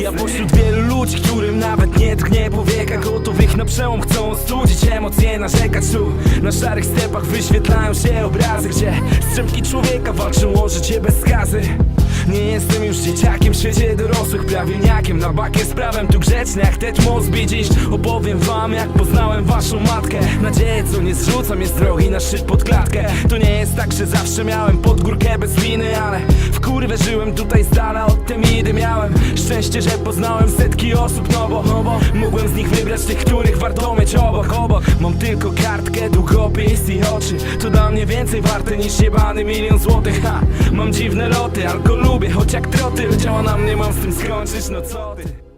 Ja pośród wielu ludzi, którym nawet nie tknie powieka Gotowych na przełom chcą studzić emocje, narzekać tu. Na szarych stepach wyświetlają się obrazy Gdzie strzępki człowieka walczą o życie bez skazy nie jestem już dzieciakiem w świecie dorosłych Prawilniakiem. Na bakier z prawem tu grzeczny jak Ted Mosby Dziś. Opowiem wam jak poznałem waszą matkę. Nadzieję co nie zrzucam jest drogi na szczyt pod klatkę. To nie jest tak, że zawsze miałem pod górkę bez winy Ale w kurwę żyłem tutaj z dala od temidy miałem. Szczęście, że poznałem setki osób no bo, no bo Mogłem z nich wybrać tych, których warto mieć obok, obok. Mam tylko kartkę, długopis i oczy. To dla mnie więcej warte niż jebany milion złotych. Ha, Mam dziwne loty, alko lubię, choć jak trotyl Działa na mnie, mam z tym skończyć, no co ty